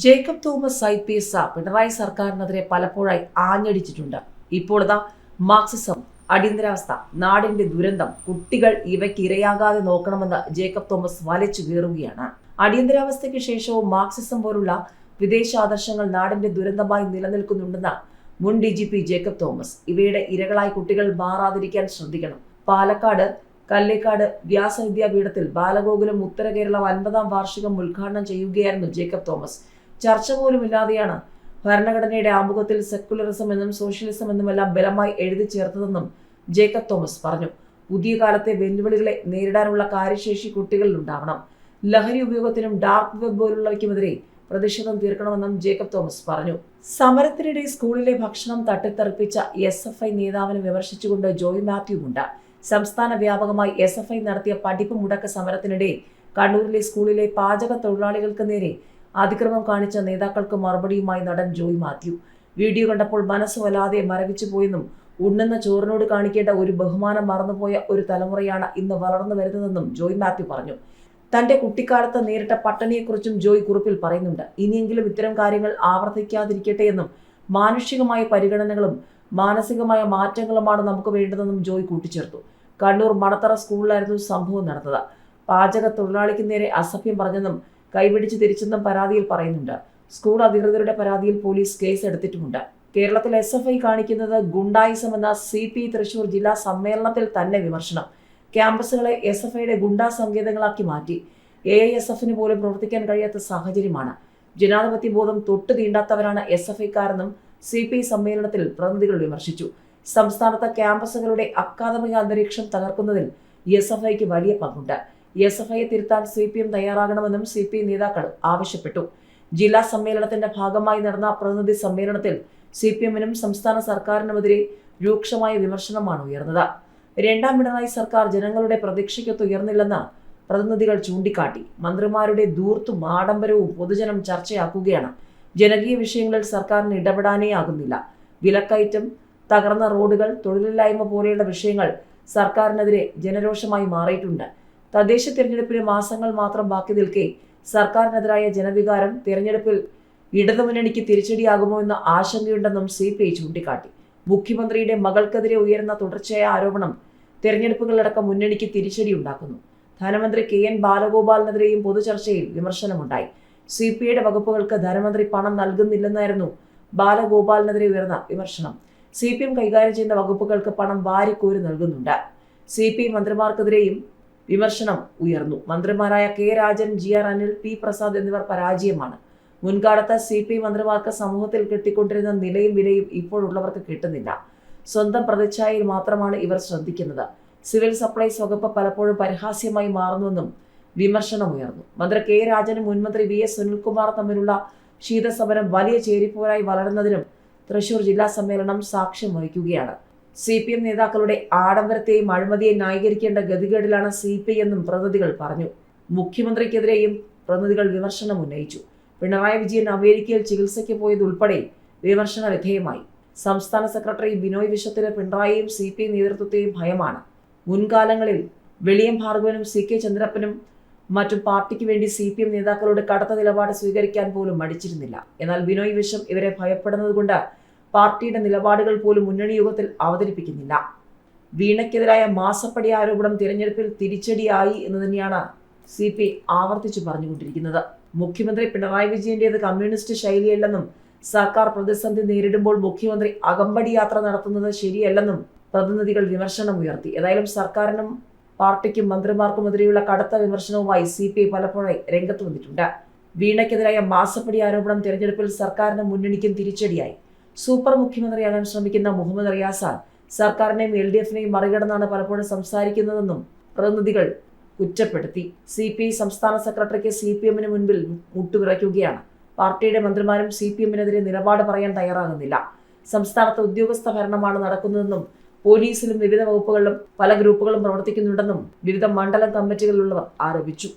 Jacob Thomas I P S Pinarayi സർക്കാരിനെതിരെ പലപ്പോഴായി ആഞ്ഞടിച്ചിട്ടുണ്ട്. ഇപ്പോഴതാ Marxism അടിയന്തരാവസ്ഥ നാടിന്റെ ദുരന്തം കുട്ടികൾ ഇവയ്ക്ക് ഇരയാകാതെ നോക്കണമെന്ന് ജേക്കബ് തോമസ് വലിച്ചു കീറുകയാണ്. അടിയന്തരാവസ്ഥയ്ക്ക് ശേഷവും മാർക്സിസം പോലുള്ള വിദേശ ആദർശങ്ങൾ നാടിന്റെ ദുരന്തമായി നിലനിൽക്കുന്നുണ്ടെന്ന് മുൻ D G P Jacob Thomas ഇവയുടെ ഇരകളായി കുട്ടികൾ മാറാതിരിക്കാൻ ശ്രദ്ധിക്കണം. പാലക്കാട് കല്ലേക്കാട് വ്യാസവിദ്യാപീഠത്തിൽ ബാലഗോകുലം ഉത്തര കേരളം അൻപതാം വാർഷികം ഉദ്ഘാടനം ചെയ്യുകയായിരുന്നു ജേക്കബ് തോമസ്. ചർച്ച പോലും ഇല്ലാതെയാണ് ഭരണഘടനയുടെ ആമുഖത്തിൽ സെക്കുലറിസം എന്നും സോഷ്യലിസം എന്നും എല്ലാം ബലമായി എഴുതി ചേർത്തതെന്നും ജേക്കബ് തോമസ് പറഞ്ഞു. പുതിയ കാലത്തെ വെല്ലുവിളികളെ നേരിടാനുള്ള കാര്യശേഷി കുട്ടികളിൽ ഉണ്ടാവണം. ലഹരി ഉപയോഗത്തിനും ഡാർക്ക് വെബ് പോലുള്ളവയ്ക്കുമെതിരെ പ്രതിഷേധം തീർക്കണമെന്നും ജേക്കബ് തോമസ് പറഞ്ഞു. സമരത്തിനിടെ സ്കൂളിലെ ഭക്ഷണം തട്ടിത്തെറിപ്പിച്ച എസ് എഫ് ഐ നേതാവിനെ വിമർശിച്ചുകൊണ്ട് ജോയ് മാത്യുവുണ്ട് സംസ്ഥാന വ്യാപകമായി എസ് എഫ് ഐ നടത്തിയ പഠിപ്പ് മുടക്ക സമരത്തിനിടെ കണ്ണൂരിലെ സ്കൂളിലെ പാചക തൊഴിലാളികൾക്ക് നേരെ അതിക്രമം കാണിച്ച നേതാക്കൾക്ക് മറുപടിയുമായി നടൻ ജോയ് മാത്യു. വീഡിയോ കണ്ടപ്പോൾ മനസ്സ് വല്ലാതെ മരവിച്ചു പോയെന്നും ഉണ്ണുന്ന ചോറിനോട് കാണിക്കേണ്ട ഒരു ബഹുമാനം മറന്നുപോയ ഒരു തലമുറയാണ് ഇന്ന് വളർന്നു വരുന്നതെന്നും ജോയ് മാത്യു പറഞ്ഞു. തന്റെ കുട്ടിക്കാലത്ത് നേരിട്ട പട്ടണിയെക്കുറിച്ചും ജോയ് കുറിപ്പിൽ പറയുന്നുണ്ട്. ഇനിയെങ്കിലും ഇത്തരം കാര്യങ്ങൾ ആവർത്തിക്കാതിരിക്കട്ടെ എന്നും മാനുഷികമായ പരിഗണനകളും മാനസികമായ മാറ്റങ്ങളുമാണ് നമുക്ക് വേണ്ടതെന്നും ജോയ് കൂട്ടിച്ചേർത്തു. കണ്ണൂർ മണത്തറ സ്കൂളിലായിരുന്നു സംഭവം നടന്നത്. പാചക തൊഴിലാളിക്ക് നേരെ അസഭ്യം പറഞ്ഞെന്നും കൈപിടിച്ച് തിരിച്ചെന്നും പരാതിയിൽ പറയുന്നുണ്ട്. സ്കൂൾ അധികൃതരുടെ പരാതിയിൽ പോലീസ് കേസ് എടുത്തിട്ടുമുണ്ട്. കേരളത്തിൽ എസ് എഫ് ഐ കാണിക്കുന്നത് ഗുണ്ടായിസം എന്ന സി പി തൃശൂർ ജില്ലാ സമ്മേളനത്തിൽ തന്നെ വിമർശനം. ക്യാമ്പസുകളെ എസ് എഫ് ഐയുടെ ഗുണ്ടാ സങ്കേതങ്ങളാക്കി മാറ്റി. എ ഐ എസ് എഫിന് പോലും പ്രവർത്തിക്കാൻ കഴിയാത്ത സാഹചര്യമാണ്. ജനാധിപത്യ ബോധം തൊട്ടു തീണ്ടാത്തവരാണ് എസ് എഫ് ഐക്കാരെന്നും സി പി സമ്മേളനത്തിൽ പ്രതിനിധികൾ വിമർശിച്ചു. സംസ്ഥാനത്തെ ക്യാമ്പസുകളുടെ അക്കാദമിക അന്തരീക്ഷം തകർക്കുന്നതിൽ എസ് എഫ് ഐക്ക് വലിയ പങ്കുണ്ട്. എസ് എഫ് ഐയെ തിരുത്താൻ സി പി എം തയ്യാറാകണമെന്നും സി പി നേതാക്കൾ ആവശ്യപ്പെട്ടു. ജില്ലാ സമ്മേളനത്തിന്റെ ഭാഗമായി നടന്ന പ്രതിനിധി സമ്മേളനത്തിൽ സി പി എമ്മിനും സംസ്ഥാന സർക്കാരിനുമെതിരെ രൂക്ഷമായ വിമർശനമാണ് ഉയർന്നത്. രണ്ടാം പിണറായി സർക്കാർ ജനങ്ങളുടെ പ്രതീക്ഷയ്ക്കൊത്ത് ഉയർന്നില്ലെന്ന് പ്രതിനിധികൾ ചൂണ്ടിക്കാട്ടി. മന്ത്രിമാരുടെ ദൂർത്തും ആഡംബരവും പൊതുജനം ചർച്ചയാക്കുകയാണ്. ജനകീയ വിഷയങ്ങളിൽ സർക്കാരിന് ഇടപെടാനേ ആകുന്നില്ല. വിലക്കയറ്റം തകർന്ന റോഡുകൾ തൊഴിലില്ലായ്മ പോലെയുള്ള വിഷയങ്ങൾ സർക്കാരിനെതിരെ ജനരോഷമായി മാറിയിട്ടുണ്ട്. തദ്ദേശ തിരഞ്ഞെടുപ്പിന് മാസങ്ങൾ മാത്രം ബാക്കി നിൽക്കെ സർക്കാരിനെതിരായ ജനവികാരം തിരഞ്ഞെടുപ്പിൽ ഇടതുമുന്നണിക്ക് തിരിച്ചടിയാകുമോ എന്ന ആശങ്കയുണ്ടെന്നും സി പി ഐ ചൂണ്ടിക്കാട്ടി. മുഖ്യമന്ത്രിയുടെ മകൾക്കെതിരെ ഉയർന്ന തുടർച്ചയായ ആരോപണം തെരഞ്ഞെടുപ്പുകളടക്കം മുന്നണിക്ക് തിരിച്ചടി ഉണ്ടാക്കുന്നു ധനമന്ത്രി കെ എൻ ബാലഗോപാലിനെതിരെയും പൊതുചർച്ചയിൽ വിമർശനമുണ്ടായി. സി പി ഐയുടെ വകുപ്പുകൾക്ക് ധനമന്ത്രി പണം നൽകുന്നില്ലെന്നായിരുന്നു ബാലഗോപാലിനെതിരെ ഉയർന്ന വിമർശനം. സി പി എം കൈകാര്യം ചെയ്യുന്ന വകുപ്പുകൾക്ക് പണം വാരിക്കോരി നൽകുന്നുണ്ട്. സി പി ഐ മന്ത്രിമാർക്കെതിരെയും വിമർശനം ഉയർന്നു. മന്ത്രിമാരായ K Rajan G R Anil P Prasad എന്നിവർ പരാജയമാണ്. മുൻകാലത്ത് സി പി മന്ത്രിമാർക്ക് സമൂഹത്തിൽ കിട്ടിക്കൊണ്ടിരുന്ന നിലയും വിലയും ഇപ്പോഴുള്ളവർക്ക് കിട്ടുന്നില്ല. സ്വന്തം പ്രതിച്ഛായയിൽ മാത്രമാണ് ഇവർ ശ്രദ്ധിക്കുന്നത്. സിവിൽ സപ്ലൈസ് വകുപ്പ് പലപ്പോഴും പരിഹാസ്യമായി മാറുന്നുവെന്നും വിമർശനമുയർന്നു മന്ത്രി കെ രാജനും മുൻമന്ത്രി വി എസ് സുനിൽകുമാർ തമ്മിലുള്ള ശീതസമരം വലിയ ചേരിപ്പോരായി വളരുന്നതിനും തൃശൂർ ജില്ലാ സമ്മേളനം സാക്ഷ്യം വഹിക്കുകയാണ്. സി പി എം നേതാക്കളുടെ ആഡംബരത്തെയും അഴിമതിയെയും ന്യായീകരിക്കേണ്ട ഗതികേടിലാണ് സി പി എന്നും പ്രതിനിധികൾ പറഞ്ഞു. മുഖ്യമന്ത്രിക്കെതിരെയും പ്രതിനിധികൾ വിമർശനം ഉന്നയിച്ചു. പിണറായി വിജയൻ അമേരിക്കയിൽ ചികിത്സയ്ക്ക് പോയതുൾപ്പെടെ വിമർശന വിധേയമായി. സംസ്ഥാന സെക്രട്ടറി ബിനോയ് വിശ്വത്തിന് പിണറായിയും സി പി നേതൃത്വത്തെയും ഭയമാണ്. മുൻകാലങ്ങളിൽ വെളിയം ഭാർഗവനും സി കെ ചന്ദ്രപ്പനും മറ്റും പാർട്ടിക്ക് വേണ്ടി സി പി എം നേതാക്കളോട് കടുത്ത നിലപാട് സ്വീകരിക്കാൻ പോലും മടിച്ചിരുന്നില്ല. എന്നാൽ ബിനോയ് വിശ്വം ഇവരെ ഭയപ്പെടുന്നതുകൊണ്ട് പാർട്ടിയുടെ നിലപാടുകൾ പോലും മുന്നണി യോഗത്തിൽ അവതരിപ്പിക്കുന്നില്ല. വീണയ്ക്കെതിരായ മാസപ്പടി ആരോപണം തിരഞ്ഞെടുപ്പിൽ തിരിച്ചടിയായി എന്ന് തന്നെയാണ് സി പി ആവർത്തിച്ചു പറഞ്ഞുകൊണ്ടിരിക്കുന്നത്. മുഖ്യമന്ത്രി പിണറായി വിജയന്റേത് കമ്മ്യൂണിസ്റ്റ് ശൈലിയല്ലെന്നും സർക്കാർ പ്രതിസന്ധി നേരിടുമ്പോൾ മുഖ്യമന്ത്രി അകമ്പടി യാത്ര നടത്തുന്നത് ശരിയല്ലെന്നും പ്രതിനിധികൾ വിമർശനം ഉയർത്തി. ഏതായാലും സർക്കാരിനും പാർട്ടിക്കും മന്ത്രിമാർക്കുമെതിരെയുള്ള കടുത്ത വിമർശനവുമായി സി പി ഐ പലപ്പോഴായി രംഗത്ത് വന്നിട്ടുണ്ട്. വീണയ്ക്കെതിരായ മാസപ്പടി ആരോപണം തിരഞ്ഞെടുപ്പിൽ സർക്കാരിനും മുന്നണിക്കും തിരിച്ചടിയായി. സൂപ്പർ മുഖ്യമന്ത്രിയാകാൻ ശ്രമിക്കുന്ന മുഹമ്മദ് റിയാസാൻ സർക്കാരിനെയും എൽ ഡി എഫിനെയും മറികടന്നാണ് പലപ്പോഴും സംസാരിക്കുന്നതെന്നും പ്രതിനിധികൾ കുറ്റപ്പെടുത്തി. സി പി ഐ സംസ്ഥാന സെക്രട്ടറിക്ക് സി പി എമ്മിന് മുൻപിൽ മുട്ടുവിറയ്ക്കുകയാണ് പാർട്ടിയുടെ മന്ത്രിമാരും സി പി എമ്മിനെതിരെ നിലപാട് പറയാൻ തയ്യാറാകുന്നില്ല. സംസ്ഥാനത്ത് ഉദ്യോഗസ്ഥ ഭരണമാണ് നടക്കുന്നതെന്നും പോലീസിലും വിവിധ വകുപ്പുകളിലും പല ഗ്രൂപ്പുകളും പ്രവർത്തിക്കുന്നുണ്ടെന്നും വിവിധ മണ്ഡലം കമ്മിറ്റികളിലുള്ളവർ ആരോപിച്ചു.